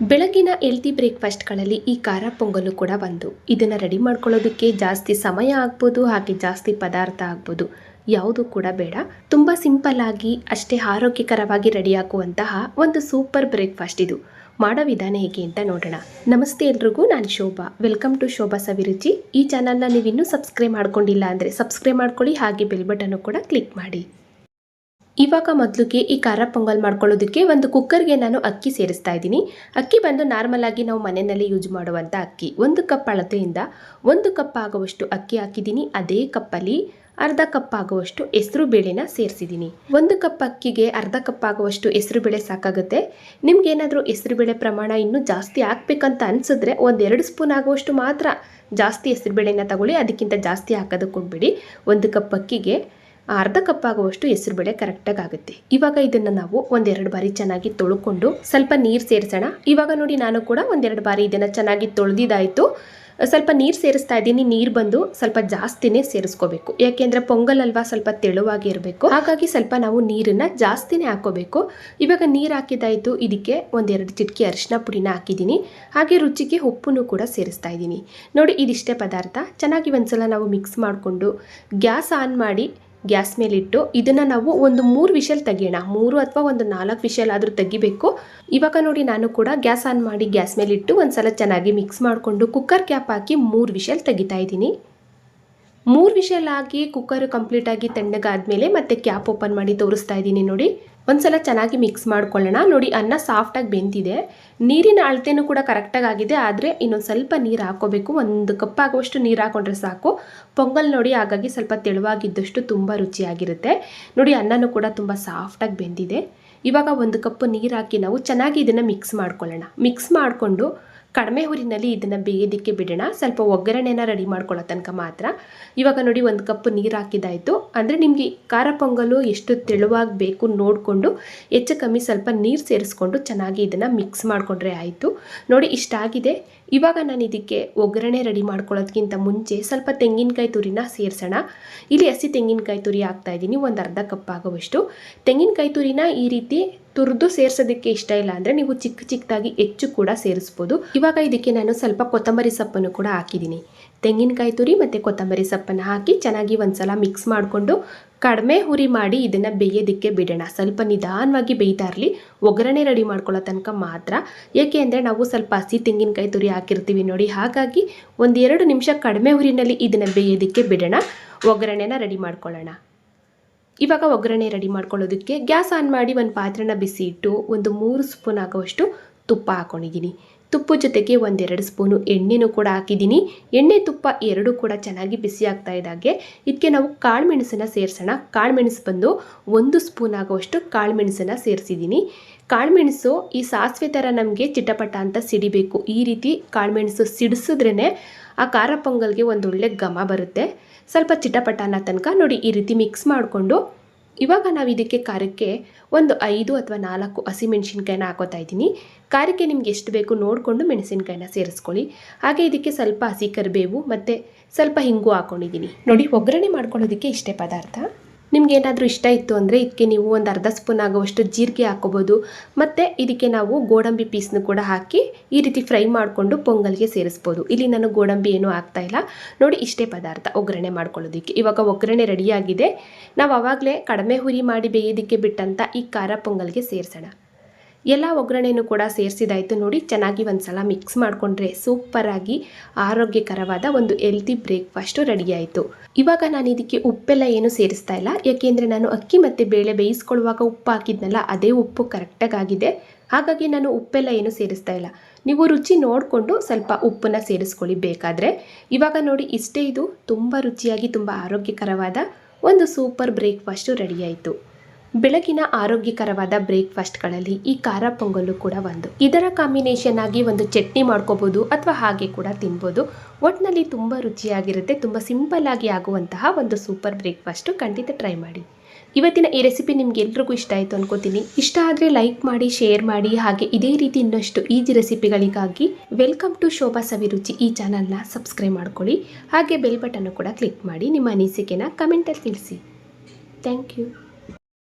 ಬೆಳಗಿನ ಹೆಲ್ತಿ ಬ್ರೇಕ್ಫಾಸ್ಟ್ಗಳಲ್ಲಿ ಈ ಖಾರ ಪೊಂಗಲು ಕೂಡ ಒಂದು ಇದನ್ನು ರೆಡಿ ಮಾಡ್ಕೊಳ್ಳೋದಕ್ಕೆ ಜಾಸ್ತಿ ಸಮಯ ಆಗ್ಬೋದು, ಹಾಗೆ ಜಾಸ್ತಿ ಪದಾರ್ಥ ಆಗ್ಬೋದು, ಯಾವುದು ಕೂಡ ಬೇಡ. ತುಂಬ ಸಿಂಪಲ್ ಆಗಿ ಅಷ್ಟೇ ಆರೋಗ್ಯಕರವಾಗಿ ರೆಡಿ ಆಗುವಂತಹ ಒಂದು ಸೂಪರ್ ಬ್ರೇಕ್ಫಾಸ್ಟ್ ಇದು. ಮಾಡೋ ವಿಧಾನ ಹೇಗೆ ಅಂತ ನೋಡೋಣ. ನಮಸ್ತೆ ಎಲ್ರಿಗೂ, ನಾನು Shobha. Welcome to Shobha Saviruchi. ಈ ಚಾನಲ್ನ ನೀವು ಇನ್ನೂ ಸಬ್ಸ್ಕ್ರೈಬ್ ಮಾಡ್ಕೊಂಡಿಲ್ಲ ಅಂದರೆ ಸಬ್ಸ್ಕ್ರೈಬ್ ಮಾಡ್ಕೊಳ್ಳಿ, ಹಾಗೆ ಬೆಲ್ ಬಟನ್ನು ಕೂಡ ಕ್ಲಿಕ್ ಮಾಡಿ. ಇವಾಗ ಮೊದಲಿಗೆ ಈ ಖಾರ ಪೊಂಗಲ್ ಮಾಡ್ಕೊಳ್ಳೋದಕ್ಕೆ ಒಂದು ಕುಕ್ಕರ್ಗೆ ನಾನು ಅಕ್ಕಿ ಸೇರಿಸ್ತಾ ಇದ್ದೀನಿ. ಅಕ್ಕಿ ಬಂದು ನಾರ್ಮಲ್ ಆಗಿ ನಾವು ಮನೆಯಲ್ಲಿ ಯೂಸ್ ಮಾಡುವಂಥ ಅಕ್ಕಿ. ಒಂದು ಕಪ್ ಅಳತೆಯಿಂದ ಒಂದು ಕಪ್ ಆಗುವಷ್ಟು ಅಕ್ಕಿ ಹಾಕಿದ್ದೀನಿ. ಅದೇ ಕಪ್ಪಲ್ಲಿ ಅರ್ಧ ಕಪ್ ಆಗುವಷ್ಟು ಹೆಸರು ಬೇಳೆನ ಸೇರಿಸಿದ್ದೀನಿ. ಒಂದು ಕಪ್ ಅಕ್ಕಿಗೆ ಅರ್ಧ ಕಪ್ ಆಗುವಷ್ಟು ಹೆಸರು ಬೇಳೆ ಸಾಕಾಗುತ್ತೆ. ನಿಮ್ಗೆ ಏನಾದರೂ ಹೆಸರು ಬೇಳೆ ಪ್ರಮಾಣ ಇನ್ನೂ ಜಾಸ್ತಿ ಹಾಕ್ಬೇಕಂತ ಅನಿಸಿದ್ರೆ ಒಂದೆರಡು ಸ್ಪೂನ್ ಆಗುವಷ್ಟು ಮಾತ್ರ ಜಾಸ್ತಿ ಹೆಸರು ಬೇಳೆನ ತಗೊಳ್ಳಿ. ಅದಕ್ಕಿಂತ ಜಾಸ್ತಿ ಹಾಕೋದಕ್ಕೆ ಹೋಗ್ಬೇಡಿ. ಒಂದು ಕಪ್ ಅಕ್ಕಿಗೆ ಅರ್ಧ ಕಪ್ ಆಗುವಷ್ಟು ಹೆಸರುಬೇಳೆ ಕರೆಕ್ಟಾಗಿ ಆಗುತ್ತೆ ಇವಾಗ ಇದನ್ನು ನಾವು ಒಂದೆರಡು ಬಾರಿ ಚೆನ್ನಾಗಿ ತೊಳ್ಕೊಂಡು ಸ್ವಲ್ಪ ನೀರು ಸೇರಿಸೋಣ. ಇವಾಗ ನೋಡಿ ನಾನು ಕೂಡ ಒಂದೆರಡು ಬಾರಿ ಇದನ್ನು ಚೆನ್ನಾಗಿ ತೊಳೆದಿದ್ದಾಯಿತು. ಸ್ವಲ್ಪ ನೀರು ಸೇರಿಸ್ತಾ ಇದ್ದೀನಿ. ನೀರು ಬಂದು ಸ್ವಲ್ಪ ಜಾಸ್ತಿನೇ ಸೇರಿಸ್ಕೋಬೇಕು. ಯಾಕೆಂದರೆ ಪೊಂಗಲ್ ಅಲ್ವಾ ಸ್ವಲ್ಪ ತೆಳುವಾಗಿ ಇರಬೇಕು. ಹಾಗಾಗಿ ಸ್ವಲ್ಪ ನಾವು ನೀರನ್ನು ಜಾಸ್ತಿನೇ ಹಾಕೋಬೇಕು. ಇವಾಗ ನೀರು ಹಾಕಿದಾಯಿತು ಇದಕ್ಕೆ ಒಂದೆರಡು ಚಿಟಕಿ ಅರಿಶಿನ ಪುಡಿನ ಹಾಕಿದ್ದೀನಿ. ಹಾಗೆ ರುಚಿಗೆ ಉಪ್ಪನ್ನು ಕೂಡ ಸೇರಿಸ್ತಾ ಇದ್ದೀನಿ. ನೋಡಿ, ಇದಿಷ್ಟೇ ಪದಾರ್ಥ. ಚೆನ್ನಾಗಿ ಒಂದ್ಸಲ ನಾವು ಮಿಕ್ಸ್ ಮಾಡಿಕೊಂಡು ಗ್ಯಾಸ್ ಆನ್ ಮಾಡಿ ಗ್ಯಾಸ್ ಮೇಲಿಟ್ಟು ಇದನ್ನು ನಾವು ಒಂದು ಮೂರು ವಿಷಲ್ ತೆಗಿಯೋಣ. ಮೂರು ಅಥವಾ ಒಂದು ನಾಲ್ಕು ವಿಷಲ್ ಆದರೂ ತೆಗಿಬೇಕು. ಇವಾಗ ನೋಡಿ ನಾನು ಕೂಡ ಗ್ಯಾಸ್ ಆನ್ ಮಾಡಿ ಗ್ಯಾಸ್ ಮೇಲಿಟ್ಟು ಒಂದ್ಸಲ ಚೆನ್ನಾಗಿ ಮಿಕ್ಸ್ ಮಾಡಿಕೊಂಡು ಕುಕ್ಕರ್ ಕ್ಯಾಪ್ ಹಾಕಿ ಮೂರು ವಿಷಲ್ ತೆಗಿತಾ ಇದ್ದೀನಿ. ಮೂರು ವಿಷಲ್ ಆಗಿ ಕುಕ್ಕರ್ ಕಂಪ್ಲೀಟ್ ಆಗಿ ತಣ್ಣಗಾದ್ಮೇಲೆ ಮತ್ತೆ ಕ್ಯಾಪ್ ಓಪನ್ ಮಾಡಿ ತೋರಿಸ್ತಾ ಇದ್ದೀನಿ ನೋಡಿ. ಒಂದ್ಸಲ ಚೆನ್ನಾಗಿ ಮಿಕ್ಸ್ ಮಾಡ್ಕೊಳ್ಳೋಣ. ನೋಡಿ, ಅನ್ನ ಸಾಫ್ಟಾಗಿ ಬೆಂದಿದೆ. ನೀರಿನ ಅಳತೆನೂ ಕೂಡ ಕರೆಕ್ಟಾಗಿ ಆಗಿದೆ. ಆದರೆ ಇನ್ನೊಂದು ಸ್ವಲ್ಪ ನೀರು ಹಾಕೋಬೇಕು ಒಂದು ಕಪ್ ಆಗುವಷ್ಟು ನೀರು ಹಾಕೊಂಡ್ರೆ ಸಾಕು. ಪೊಂಗಲ್ ನೋಡಿ ಹಾಗಾಗಿ ಸ್ವಲ್ಪ ತೆಳುವಾಗಿದ್ದಷ್ಟು ತುಂಬ ರುಚಿಯಾಗಿರುತ್ತೆ. ನೋಡಿ, ಅನ್ನನೂ ಕೂಡ ತುಂಬ ಸಾಫ್ಟಾಗಿ ಬೆಂದಿದೆ. ಇವಾಗ ಒಂದು ಕಪ್ ನೀರು ಹಾಕಿ ನಾವು ಚೆನ್ನಾಗಿ ಇದನ್ನು ಮಿಕ್ಸ್ ಮಾಡ್ಕೊಳ್ಳೋಣ. ಮಿಕ್ಸ್ ಮಾಡಿಕೊಂಡು ಕಡಿಮೆ ಹುರಿನಲ್ಲಿ ಇದನ್ನು ಬೇಯೋದಕ್ಕೆ ಬಿಡೋಣ. ಸ್ವಲ್ಪ ಒಗ್ಗರಣೆನ ರೆಡಿ ಮಾಡ್ಕೊಳ್ಳೋ ತನಕ ಮಾತ್ರ. ಇವಾಗ ನೋಡಿ ಒಂದು ಕಪ್ ನೀರು ಹಾಕಿದಾಯಿತು ಅಂದರೆ ನಿಮಗೆ ಖಾರ ಪೊಂಗಲು ಎಷ್ಟು ತೆಳುವಾಗಿ ಬೇಕು ನೋಡಿಕೊಂಡು, ಹೆಚ್ಚು ಕಮ್ಮಿ ಸ್ವಲ್ಪ ನೀರು ಸೇರಿಸ್ಕೊಂಡು ಚೆನ್ನಾಗಿ ಇದನ್ನು ಮಿಕ್ಸ್ ಮಾಡಿಕೊಂಡ್ರೆ ಆಯಿತು. ನೋಡಿ ಇಷ್ಟಾಗಿದೆ ಇವಾಗ ನಾನು ಇದಕ್ಕೆ ಒಗ್ಗರಣೆ ರೆಡಿ ಮಾಡ್ಕೊಳ್ಳೋದಕ್ಕಿಂತ ಮುಂಚೆ ಸ್ವಲ್ಪ ತೆಂಗಿನಕಾಯಿ ತುರಿನ ಸೇರಿಸೋಣ. ಇಲ್ಲಿ ಹಸಿ ತೆಂಗಿನಕಾಯಿ ತುರಿ ಹಾಕ್ತಾ ಇದ್ದೀನಿ. ಒಂದು ಅರ್ಧ ಕಪ್ ಆಗುವಷ್ಟು. ತೆಂಗಿನಕಾಯಿ ತುರಿನ ಈ ರೀತಿ ತುರಿದು ಸೇರ್ಸೋದಕ್ಕೆ ಇಷ್ಟ ಇಲ್ಲ ಅಂದರೆ ನೀವು ಚಿಕ್ಕ ಚಿಕ್ಕದಾಗಿ ಹೆಚ್ಚು ಕೂಡ ಸೇರಿಸ್ಬೋದು. ಇವಾಗ ಇದಕ್ಕೆ ನಾನು ಸ್ವಲ್ಪ ಕೊತ್ತಂಬರಿ ಸೊಪ್ಪನ್ನು ಕೂಡ ಹಾಕಿದ್ದೀನಿ. ತೆಂಗಿನಕಾಯಿ ತುರಿ ಮತ್ತು ಕೊತ್ತಂಬರಿ ಸೊಪ್ಪನ್ನು ಹಾಕಿ ಚೆನ್ನಾಗಿ ಒಂದ್ಸಲ ಮಿಕ್ಸ್ ಮಾಡಿಕೊಂಡು ಕಡಿಮೆ ಹುರಿ ಮಾಡಿ ಇದನ್ನು ಬೇಯೋದಕ್ಕೆ ಬಿಡೋಣ. ಸ್ವಲ್ಪ ನಿಧಾನವಾಗಿ ಬೇಯ್ತಾ ಇರಲಿ. ಒಗ್ಗರಣೆ ರೆಡಿ ಮಾಡ್ಕೊಳ್ಳೋ ತನಕ ಮಾತ್ರ. ಏಕೆ ಅಂದರೆ ನಾವು ಸ್ವಲ್ಪ ಹಸಿ ತೆಂಗಿನಕಾಯಿ ತುರಿ ಹಾಕಿರ್ತೀವಿ ನೋಡಿ. ಹಾಗಾಗಿ ಒಂದೆರಡು ನಿಮಿಷ ಕಡಿಮೆ ಹುರಿನಲ್ಲಿ ಇದನ್ನು ಬೇಯೋದಕ್ಕೆ ಬಿಡೋಣ. ಒಗ್ಗರಣೆನ ರೆಡಿ ಮಾಡ್ಕೊಳ್ಳೋಣ. ಇವಾಗ ಒಗ್ಗರಣೆ ರೆಡಿ ಮಾಡ್ಕೊಳ್ಳೋದಕ್ಕೆ ಗ್ಯಾಸ್ ಆನ್ ಮಾಡಿ ಒಂದು ಪಾತ್ರೆನ ಬಿಸಿ ಇಟ್ಟು ಒಂದು ಮೂರು ಸ್ಪೂನ್ ಆಗುವಷ್ಟು ತುಪ್ಪ ಹಾಕೊಂಡಿದ್ದೀನಿ. ತುಪ್ಪ ಜೊತೆಗೆ ಒಂದೆರಡು ಸ್ಪೂನು ಎಣ್ಣೆನೂ ಕೂಡ ಹಾಕಿದ್ದೀನಿ. ಎಣ್ಣೆ ತುಪ್ಪ ಎರಡೂ ಕೂಡ ಚೆನ್ನಾಗಿ ಬಿಸಿ ಆಗ್ತಾ ಇದ್ದಾಗೆ ಇದಕ್ಕೆ ನಾವು ಕಾಳು ಮೆಣಸನ್ನು ಸೇರಿಸೋಣ. ಕಾಳು ಬಂದು ಒಂದು ಸ್ಪೂನ್ ಆಗುವಷ್ಟು ಕಾಳು ಮೆಣಸನ್ನು ಸೇರಿಸಿದ್ದೀನಿ. ಕಾಳುಮೆಣಸು ಈ ಸಾಸಿವೆ ಥರ ನಮಗೆ ಚಿಟಪಟ ಅಂತ ಸಿಡಿಬೇಕು. ಈ ರೀತಿ ಕಾಳುಮೆಣಸು ಸಿಡಿಸಿದ್ರೇ ಆ ಖಾರ ಪೊಂಗಲ್ಗೆ ಒಂದೊಳ್ಳೆ ಘಮ ಬರುತ್ತೆ. ಸ್ವಲ್ಪ ಚಿಟಪಟಾನ ತನಕ ನೋಡಿ ಈ ರೀತಿ ಮಿಕ್ಸ್ ಮಾಡಿಕೊಂಡು ಇವಾಗ ನಾವು ಇದಕ್ಕೆ ಖಾರಕ್ಕೆ ಒಂದು ಐದು ಅಥವಾ ನಾಲ್ಕು ಹಸಿಮೆಣ್ಸಿನ್ಕಾಯಿನ ಹಾಕೋತಾ ಇದ್ದೀನಿ. ಖಾರಕ್ಕೆ ನಿಮ್ಗೆ ಎಷ್ಟು ಬೇಕು ನೋಡಿಕೊಂಡು ಮೆಣಸಿನ್ಕಾಯಿನ ಸೇರಿಸ್ಕೊಳ್ಳಿ. ಹಾಗೆ ಇದಕ್ಕೆ ಸ್ವಲ್ಪ ಹಸಿ ಕರಿಬೇವು ಮತ್ತು ಸ್ವಲ್ಪ ಹಿಂಗು ಹಾಕ್ಕೊಂಡಿದ್ದೀನಿ ನೋಡಿ, ಒಗ್ಗರಣೆ ಮಾಡ್ಕೊಳ್ಳೋದಕ್ಕೆ ಇಷ್ಟೇ ಪದಾರ್ಥ. ನಿಮ್ಗೆ ಏನಾದರೂ ಇಷ್ಟ ಇತ್ತು ಅಂದರೆ ಇದಕ್ಕೆ ನೀವು ಒಂದು ಅರ್ಧ ಸ್ಪೂನ್ ಆಗುವಷ್ಟು ಜೀರಿಗೆ ಹಾಕೋಬೋದು. ಮತ್ತು ಇದಕ್ಕೆ ನಾವು ಗೋಡಂಬಿ ಪೀಸ್ನು ಕೂಡ ಹಾಕಿ ಈ ರೀತಿ ಫ್ರೈ ಮಾಡಿಕೊಂಡು ಪೊಂಗಲ್ಗೆ ಸೇರಿಸ್ಬೋದು. ಇಲ್ಲಿ ನಾನು ಗೋಡಂಬಿ ಏನೂ ಆಗ್ತಾ ಇಲ್ಲ. ನೋಡಿ ಇಷ್ಟೇ ಪದಾರ್ಥ ಒಗ್ಗರಣೆ ಮಾಡ್ಕೊಳ್ಳೋದಕ್ಕೆ. ಇವಾಗ ಒಗ್ಗರಣೆ ರೆಡಿಯಾಗಿದೆ ನಾವು ಆವಾಗಲೇ ಕಡಿಮೆ ಹುರಿ ಮಾಡಿ ಬೇಯೋದಕ್ಕೆ ಬಿಟ್ಟಂಥ ಈ ಖಾರ ಪೊಂಗಲ್ಗೆ ಸೇರಿಸೋಣ. ಎಲ್ಲ ಒಗ್ಗರಣೆಯೂ ಕೂಡ ಸೇರಿಸಿದಾಯಿತು ನೋಡಿ, ಚೆನ್ನಾಗಿ ಒಂದು ಸಲ ಮಿಕ್ಸ್ ಮಾಡಿಕೊಂಡ್ರೆ ಸೂಪರಾಗಿ ಆರೋಗ್ಯಕರವಾದ ಒಂದು ಹೆಲ್ತಿ ಬ್ರೇಕ್ಫಾಸ್ಟು ರೆಡಿ ಆಯಿತು ಇವಾಗ ನಾನು ಇದಕ್ಕೆ ಉಪ್ಪೆಲ್ಲ ಏನು ಸೇರಿಸ್ತಾ ಇಲ್ಲ. ಯಾಕೆಂದರೆ ನಾನು ಅಕ್ಕಿ ಮತ್ತು ಬೇಳೆ ಬೇಯಿಸ್ಕೊಳ್ಳುವಾಗ ಉಪ್ಪು ಹಾಕಿದ್ನಲ್ಲ, ಅದೇ ಉಪ್ಪು ಕರೆಕ್ಟಾಗಿ ಆಗಿದೆ ಹಾಗಾಗಿ ನಾನು ಉಪ್ಪೆಲ್ಲ ಏನು ಸೇರಿಸ್ತಾ ಇಲ್ಲ. ನೀವು ರುಚಿ ನೋಡಿಕೊಂಡು ಸ್ವಲ್ಪ ಉಪ್ಪನ್ನು ಸೇರಿಸ್ಕೊಳ್ಳಿ ಬೇಕಾದರೆ. ಇವಾಗ ನೋಡಿ, ಇಷ್ಟೇ ಇದು. ತುಂಬ ರುಚಿಯಾಗಿ, ತುಂಬ ಆರೋಗ್ಯಕರವಾದ ಒಂದು ಸೂಪರ್ ಬ್ರೇಕ್ಫಾಸ್ಟು ರೆಡಿಯಾಯಿತು. ಬೆಳಗಿನ ಆರೋಗ್ಯಕರವಾದ ಬ್ರೇಕ್ಫಾಸ್ಟ್ಗಳಲ್ಲಿ ಈ ಖಾರ ಪೊಂಗಲ್ಲು ಕೂಡ ಒಂದು. ಇದರ ಕಾಂಬಿನೇಷನ್ ಆಗಿ ಒಂದು ಚಟ್ನಿ ಮಾಡ್ಕೋಬಹುದು ಅಥವಾ ಹಾಗೆ ಕೂಡ ತಿನ್ಬೋದು. ಒಟ್ಟಿನಲ್ಲಿ ತುಂಬ ರುಚಿಯಾಗಿರುತ್ತೆ, ತುಂಬ ಸಿಂಪಲ್ ಆಗಿ ಆಗುವಂತಹ ಒಂದು ಸೂಪರ್ ಬ್ರೇಕ್ಫಾಸ್ಟು ಖಂಡಿತ ಟ್ರೈ ಮಾಡಿ. ಇವತ್ತಿನ ಈ ರೆಸಿಪಿ ನಿಮ್ಗೆ ಎಲ್ರಿಗೂ ಇಷ್ಟ ಆಯಿತು ಅನ್ಕೋತೀನಿ. ಇಷ್ಟ ಆದರೆ ಲೈಕ್ ಮಾಡಿ ಶೇರ್ ಮಾಡಿ, ಹಾಗೆ ಇದೇ ರೀತಿ ಇನ್ನಷ್ಟು ಈಜಿ ರೆಸಿಪಿಗಳಿಗಾಗಿ ವೆಲ್ಕಮ್ ಟು ಶೋಭಾ ಸವಿರುಚಿ ಈ ಚಾನಲ್ನ ಸಬ್ಸ್ಕ್ರೈಬ್ ಮಾಡ್ಕೊಳ್ಳಿ. ಹಾಗೆ ಬೆಲ್ ಬಟನ್ನು ಕೂಡ ಕ್ಲಿಕ್ ಮಾಡಿ ನಿಮ್ಮ ಅನಿಸಿಕೆನ ಕಮೆಂಟಲ್ಲಿ ತಿಳಿಸಿ. Thank you